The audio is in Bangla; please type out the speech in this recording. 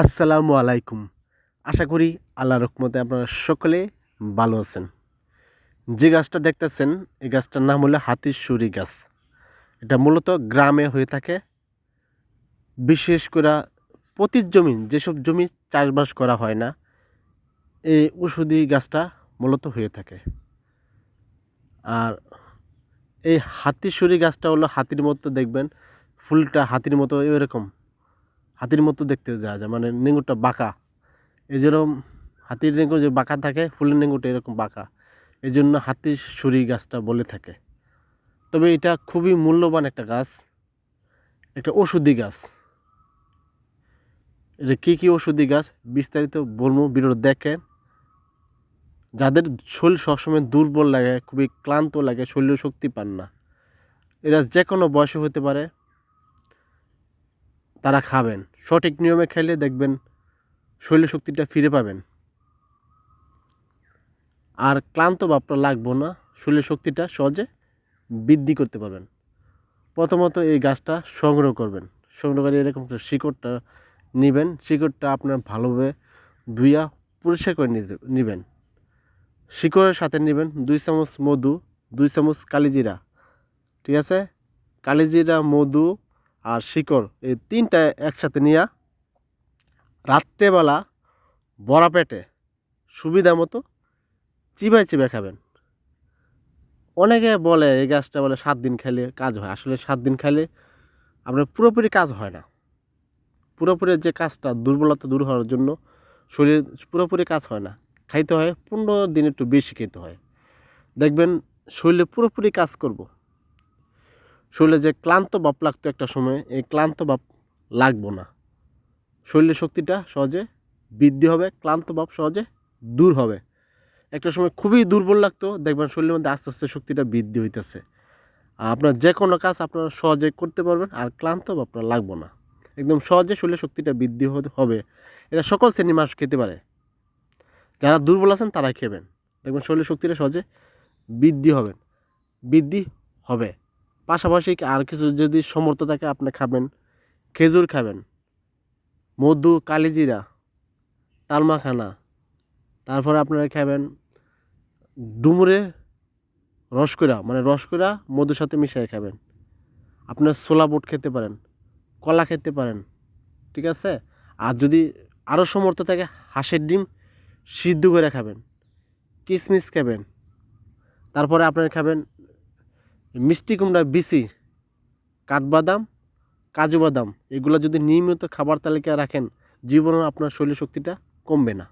আসসালামু আলাইকুম। আশা করি আল্লাহ রকমতে আপনারা সকলে ভালো আছেন। যে গাছটা দেখতেছেন, এই গাছটার নাম হলো হাতিসুরি গাছ। এটা মূলত গ্রামে হয়ে থাকে। বিশেষ করে পতির জমি, যেসব জমি চাষবাস করা হয় না, এই ওষুধি গাছটা মূলত হয়ে থাকে। আর এই হাতিসুরি গাছটা হলো হাতির মতো, দেখবেন ফুলটা হাতির মতো এরকম। হাতির মতো দেখতে দেওয়া যায় মানে নেঙ্গুরটা বাঁকা। এই যেরকম হাতির নেঙ্গু যে বাঁকা থাকে, ফুলের নেঙ্গুরটা এরকম বাঁকা। এই জন্য হাতির সুরি গাছটা বলে থাকে। তবে এটা খুবই মূল্যবান একটা গাছ। একটা ওষুধি গাছ। এটা কী কী ওষুধি গাছ? বিস্তারিত বলব ভিডিও দেখেন। যাদের শরীর সবসময় দুর্বল লাগে, খুবই ক্লান্ত লাগে শরীরে শক্তি পান না। এরা যে কোনো বয়সে হতে পারে তারা খাবেন। সঠিক নিয়মে খেলে দেখবেন শরীর শক্তিটা ফিরে পাবেন। আর ক্লান্ত ভাবটা লাগবো না শরীর শক্তিটা সহজে বৃদ্ধি করতে পারবেন। প্রথমত এই গাছটা সংগ্রহ করবেন। সংগ্রহ করে এরকম শিকড়টা নেবেন। শিকড়টা আপনার ভালোভাবে ধুইয়া পরিষ্কার করে নেবেন। শিকড়ের সাথে নেবেন দুই চামচ মধু, দুই চামচ কালিজিরা। ঠিক আছে? কালিজিরা, মধু আর শিকড় এই তিনটা একসাথে নিয়ে রাত্রেবেলা বড়া পেটে সুবিধা মতো চিবাই চিবাই খাবেন। অনেকে বলে, এই গাছটা বলে সাত দিন খেলে কাজ হয়। আসলে সাত দিন খেলে আপনার পুরোপুরি কাজ হয় না। পুরোপুরি যে কাজটা দুর্বলতা দূর হওয়ার জন্য শরীর পুরোপুরি কাজ হয় না। খাইতে হয়, পনেরো দিন একটু বেশি খেতে হয়। দেখবেন শরীরে পুরোপুরি কাজ করব। শরীরে যে ক্লান্ত ভাব লাগতো একটা সময়, এই ক্লান্ত ভাব লাগবো না। শরীরের শক্তিটা সহজে বৃদ্ধি হবে, ক্লান্ত ভাব সহজে দূর হবে। একটা সময় খুবই দুর্বল লাগতো, দেখবেন শরীরের মধ্যে আস্তে আস্তে শক্তিটা বৃদ্ধি হইতেছে। আর আপনার যে কোনো কাজ আপনারা সহজে করতে পারবেন, আর ক্লান্ত ভাব আপনার লাগবো না। একদম সহজে শরীরের শক্তিটা বৃদ্ধি হবে। এটা সকল শ্রেণির মানুষ খেতে পারে। যারা দুর্বল আছেন তারাই খেবেন। দেখবেন শরীরের শক্তিটা সহজে বৃদ্ধি হবেন বৃদ্ধি হবে। পাশাপাশি আর কিছু যদি সমর্থ থাকে, আপনি খাবেন। খেজুর খাবেন। মধু, কালিজিরা, তালমাখানা। তারপরে আপনারা খাবেন ডুমুরে রসকরা মানে রসকরা মধুর সাথে মিশিয়ে খাবেন। আপনার ছোলা বুট খেতে পারেন, কলা খেতে পারেন, ঠিক আছে? আর যদি আরও সমর্থ থাকে, হাঁসের ডিম সিদ্ধ করে খাবেন কিশমিশ খাবেন। তারপরে আপনারা খাবেন মিষ্টি কুমড়া বিসি কাঠবাদাম, কাজু বাদাম, এগুলো যদি নিয়মিত খাবার তালিকায় রাখেন, জীবনে আপনার শরীর শক্তিটা কমবে না।